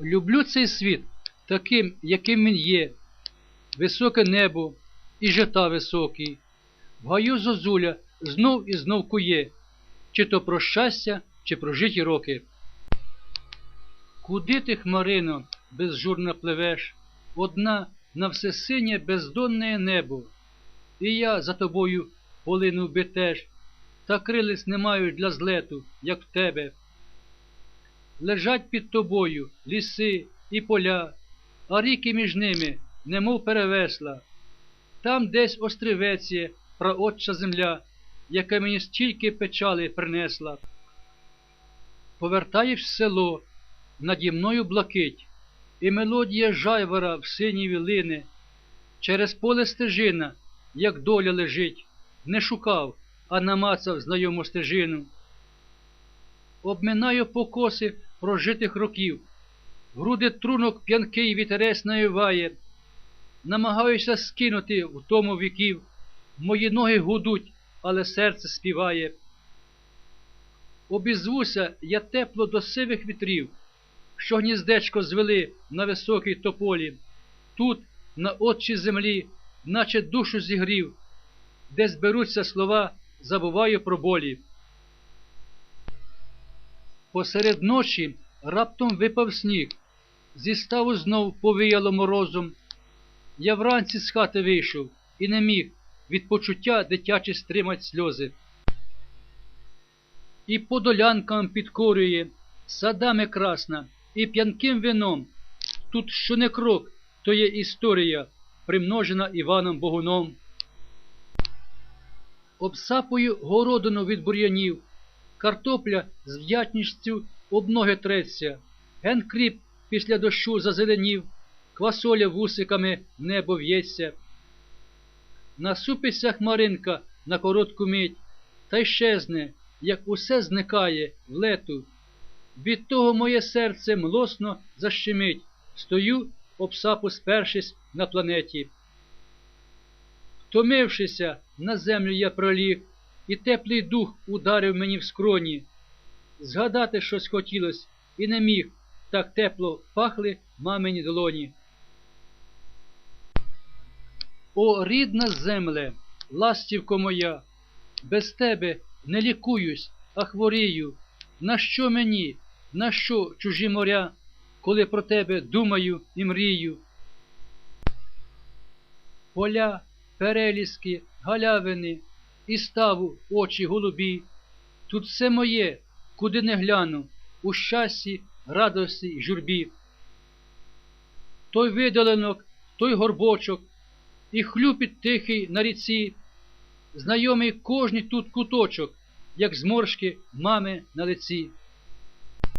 Люблю цей світ таким, яким він є, високе небо і жита високий. В гаю зозуля знов і знов кує, чи то про щастя, чи про житі роки. Куди ти, Хмарино, безжурно пливеш, одна на все синє бездонне небо, і я за тобою полинув би теж, та крилиць не маю для злету, як в тебе. Лежать під тобою ліси і поля, а ріки між ними, немов перевесла. Там десь острівець є, праотча земля, яка мені стільки печали принесла. Повертаєш в село, наді мною блакить, і мелодія жайвора в синій вілини. Через поле стежина, як доля лежить, не шукав, а намацав знайому стежину. Обминаю покоси прожитих років, груди трунок п'янкий вітерець навіває, намагаюся скинути в тому віків, мої ноги гудуть, але серце співає. Обізвуся я тепло до сивих вітрів, що гніздечко звели на високій тополі, тут, на отчій землі, наче душу зігрів, де зберуться слова, забуваю про болі. Посеред ночі раптом випав сніг, зі ставу знов повіяло морозом. Я вранці з хати вийшов і не міг від почуття дитячі стримать сльози. І по долянкам підкорює, садами красна, і п'янким вином. Тут що не крок, то є історія, примножена Іваном Богуном. Обсапую городину від бур'янів, картопля з вдячністю об ноги треться, генкріп після дощу зазеленів, квасоля вусиками в небо в'ється. Насупиться хмаринка на коротку мить, та й щезне, як усе зникає в лету. Від того моє серце млосно защемить, стою, обсапу спершись на планеті. Втомившися, на землю я проліг, і теплий дух ударив мені в скроні. Згадати щось хотілось і не міг, так тепло пахли мамині долоні. О, рідна земле, ластівко моя, без тебе не лікуюсь, а хворію. На що мені, на що чужі моря, коли про тебе думаю і мрію? Поля, переліски, галявини і ставу очі голубі. Тут все моє, куди не гляну, у щасті, радості й журбі. Той видаленок, той горбочок, і хлюпіт тихий на ріці, знайомий кожний тут куточок, як зморшки мами на лиці.